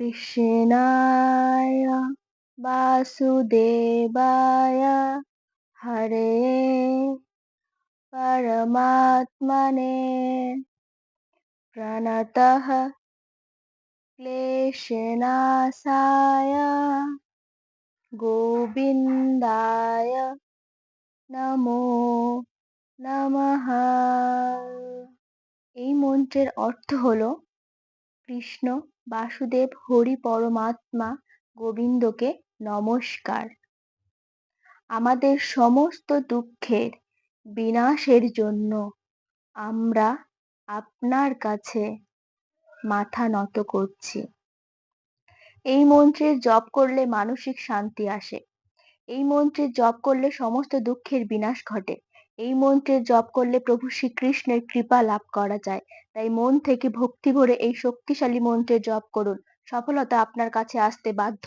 কৃষ্ণায় বাসুদেবায় হরে পরমাত্মনে প্রণতঃ ক্লেশনাশায় গোবিন্দায় নমো নমঃ। এই মন্ত্রের অর্থ হল কৃষ্ণ বাসুদেব হরি পরমাত্মা গোবিন্দকে নমস্কার। আমাদের সমস্ত দুঃখের বিনাশের জন্য আমরা আপনার কাছে মাথা নত করছি। এই মন্ত্রের জপ করলে মানসিক শান্তি আসে। এই মন্ত্রের জপ করলে সমস্ত দুঃখের বিনাশ ঘটে। এই মন্ত্রের জপ করলে প্রভু শ্রীকৃষ্ণের কৃপা লাভ করা যায়। তাই মন থেকে ভক্তি ভরে এই শক্তিশালী মন্ত্রের জপ করুন। সফলতা আপনার কাছে আসতে বাধ্য।